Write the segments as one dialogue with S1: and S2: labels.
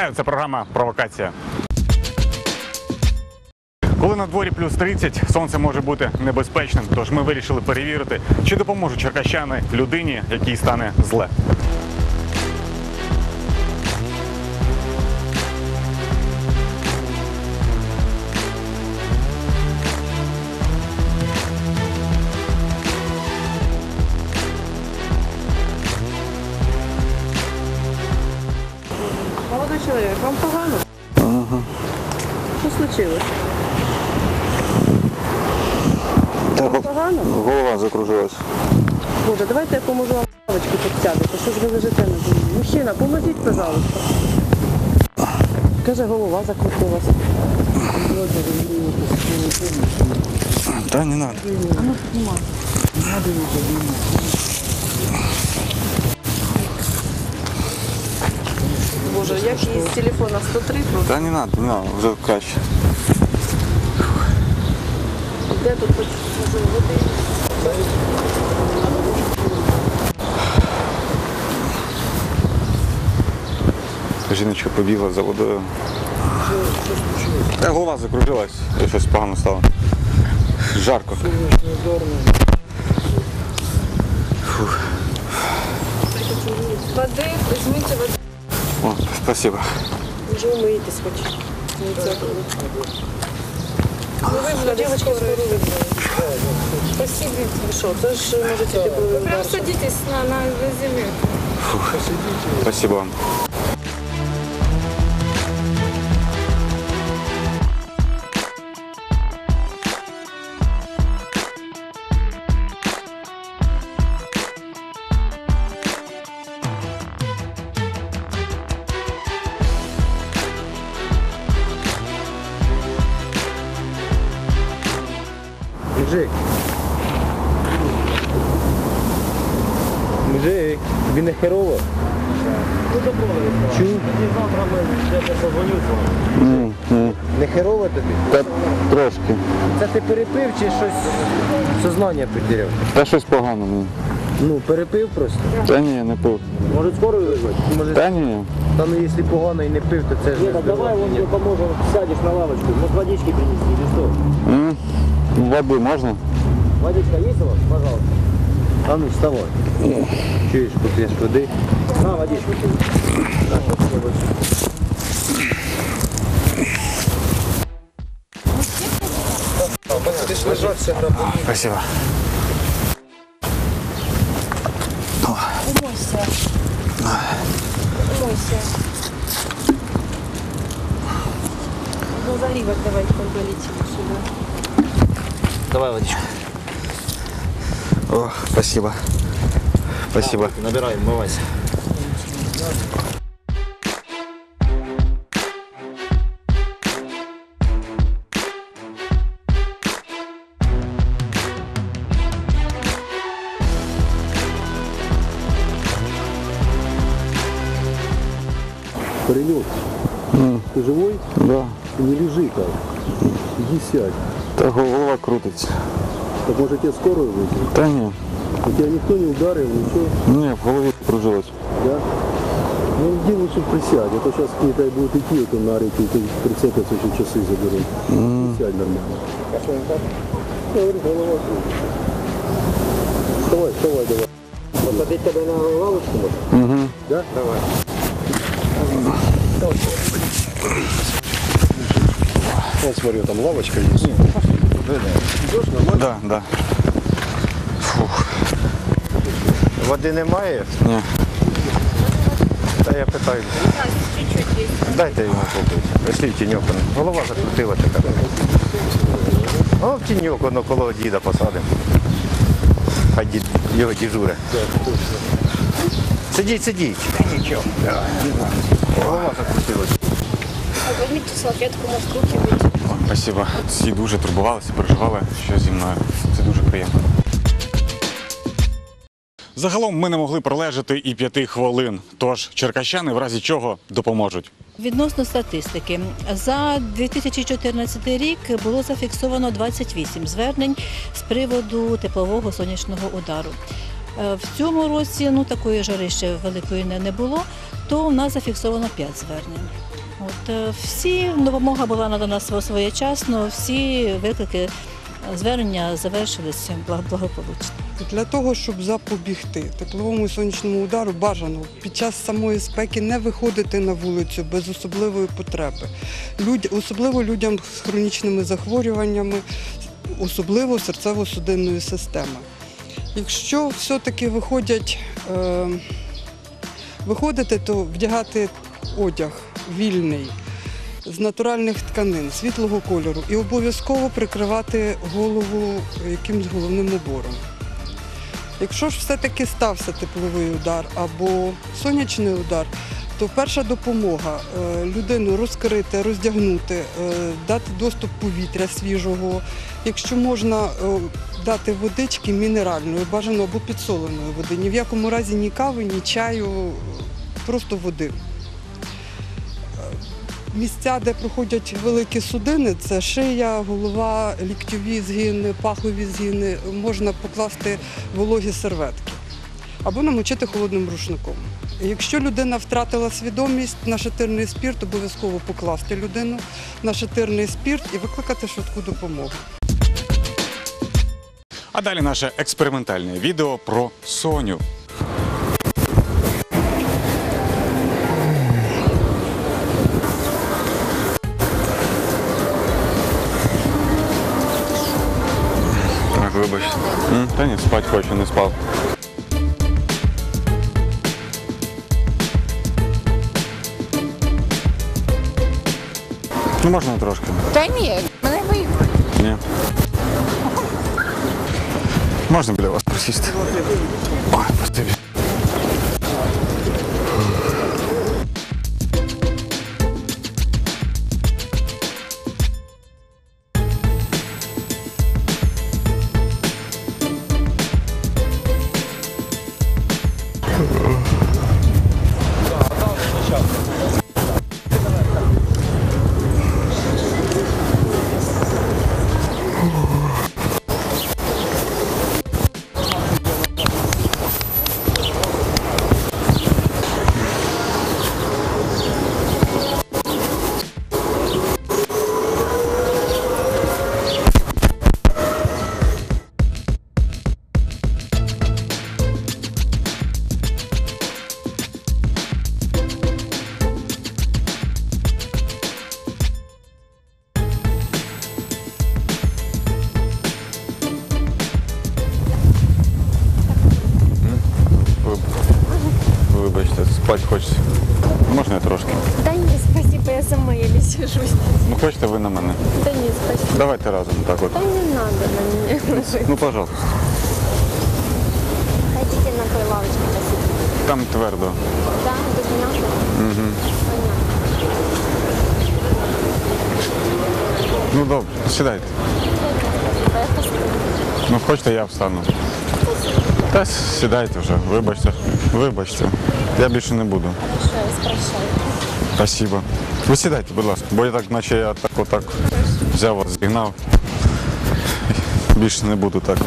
S1: Вітаю, це програма Провокація. Коли на дворі плюс 30, сонце може бути небезпечним, тож ми вирішили перевірити, чи допоможуть черкащани людині, якій стане зле.
S2: Вам погано? Ага. Що случилось? Вам погано?
S3: Голова закружилась.
S2: Боже, давайте я поможу вам лавочки підтягнути. Що ж ви лежите на землі? Мужчина, поможіть, пожалуйста. Каже, голова закрутилась.
S3: Да не надо.
S2: Боже, як її з телефона 103 просто.
S3: Да не надо, не надо, вже краще.
S2: Де тут хоч може води?
S3: Жіночка побігла за водою. Та голова закружилась, і щось погано стало. Жарко.
S2: Води, візьміть води.
S3: О, спасибо.
S2: Вже умийтесь хоч. Не це. Ну ви, дівчинка, скоро визвали. Спасибо. Ви що, це ж можете тебе
S4: Прям садитесь на, на землю.
S3: Спасибо вам.
S5: Мужик. Мужик, тобі не херово? Чув? Не херово тобі?
S3: Та трошки.
S5: Це ти перепив чи щось сознання потеряв?
S3: Та щось погано мені.
S5: Ну, перепив просто.
S3: Та ні, не пив.
S5: Може скоро визвати? Може,
S3: Та ні.
S5: та ну якщо погано і не пив, то це ж не
S6: Давай он тебе поможем, сядешь на лавочку. Может водички принести что?
S3: М? Води можна?
S6: Водичка есть у вас? Пожалуйста.
S5: А ну вставай. Чуєш, поп'єш води.
S6: На, водичку.
S3: Спасибо.
S4: Ну, загривок давайте полетим сюда.
S6: Давай водичку.
S3: О, спасибо. Спасибо.
S6: Набирай, умывайся.
S7: Паренек, ты живой?
S3: Да.
S7: Ты не лежи так. Иди сядь.
S3: Та голова крутиться.
S7: Так может тебе скорую вызвать?
S3: Та ні.
S7: У тебя никто не ударил, ничего,
S3: Ні, в голові кружилось.
S7: да? Ну иди лучше присядь, а то сейчас какие-то будут идти вот на реке, ты прицепятся, еще часы заберут. Присядь нормально. Я говорю, голова крутится. Вставай, вставай, давай.
S6: Посадить тебя на лавочку может?
S3: Угу.
S7: Да? Давай. Вот смотри, там лавочка есть.
S3: Да, да. Фух.
S5: Води немає?
S3: Ні.
S5: Та я питаю. Дайте йому попити. Пішли в тіньок. Голова закрутила така. О, в тіньок, воно коло діда посадимо. Хай дід його діжуре. Сидіть, сидіть. Нічого. Голова закрутилась.
S4: Возьмите салфетку, может, руки выйти.
S1: Спасибо. Всі дуже турбувалися, переживали, що зі мною. Це дуже приємно. Загалом ми не могли пролежати і п'яти хвилин. Тож черкащани в разі чого допоможуть.
S8: Відносно статистики, за 2014 рік було зафіксовано 28 звернень з приводу теплового сонячного удару. Е, В цьому році ну такої жари ще великої не, було, то у нас зафіксовано 5 звернень. От, е, всі допомога була надана сво- своєчасно, всі виклики е, звернення завершилися благополучно.
S9: Для того, щоб запобігти тепловому і сонячному удару, бажано під час самої спеки не виходити на вулицю без особливої потреби. Люд, особливо людям з хронічними захворюваннями, особливо серцево-судинної системи. Якщо все-таки виходять, е, виходити, то вдягати одяг вільний. З натуральних тканин, світлого кольору і обов'язково прикривати голову якимсь головним убором. Якщо ж все-таки стався тепловий удар або сонячний удар, то перша допомога е, людину розкрити, роздягнути, е, дати доступ повітря свіжого. Якщо можна е, дати водички мінеральної, бажано або підсоленої води. Ні в якому разі ні кави, ні чаю, просто води. Місця, де проходять великі судини, це шия, голова, ліктьові згини, пахові згини. Можна покласти вологі серветки або намочити холодним рушником. Якщо людина втратила свідомість, на шатирний спірт обов'язково покласти людину на шатирний спірт і викликати швидку допомогу.
S1: А далі наше експериментальне відео про Соню.
S3: вибачте.
S1: М, Та ні, спать хочу, не спав. Ну, можна трошки.
S10: Та ні, мене виїхали.
S1: Ні. Можна біля вас присісти? Ой, спасибі. Можна я трошки?
S4: Да нет, спасибо, я сама еле сижусь.
S1: Ну хочете ви на мене?
S4: Да нет, спасибо.
S1: Давайте разом так от.
S4: Да не надо на меня ложить.
S1: Ну, пожалуйста.
S4: Хотите на той лавочке посидеть?
S1: Там твердо.
S4: Да, без меня? Понятно.
S1: Ну добре, сідайте. Ну хочете, я встану. Та сідайте вже, вибачте. Вибачте. Я більше не буду.
S4: Хорошо.
S1: Спасибо. Ви сідайте, будь ласка, бо я так, наче я так отак взяв вас, зігнав. Більше не буду так.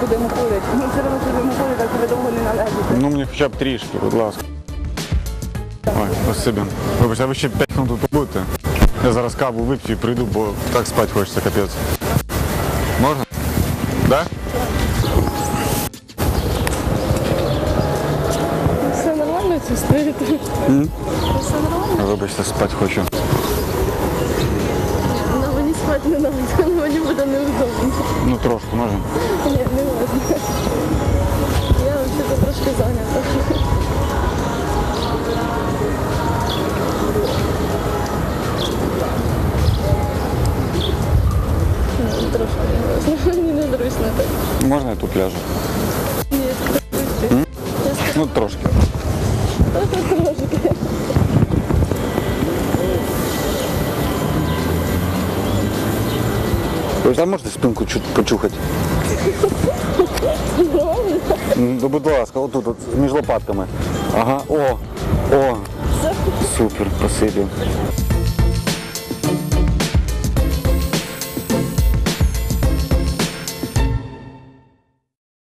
S2: Будемо ходити. Ми все одно будемо ходити, так ви довго не належите.
S1: Ну мені хоча б трішки, будь ласка. Ой, спасибі. Вибачте, а ви ще 5 хвилин тут побудете? Я зараз каву вип'ю і прийду, бо так спати хочеться, капець. Можна? Да?
S2: Все нормально чувствуєте? Все нормально?
S1: Вибачте, спати хочу.
S2: надо, на мені буде неудобно.
S1: Ну трошки, можна?
S2: Ні, не можна. Я взагалі трошки зайнята. Ні, Трошки не можна. Мені не зручно так.
S1: Можна я тут ляжу? А можете спинку почухати? Ну, будь ласка, отут, от, між лопатками. Ага, о, о. Супер, спасибі.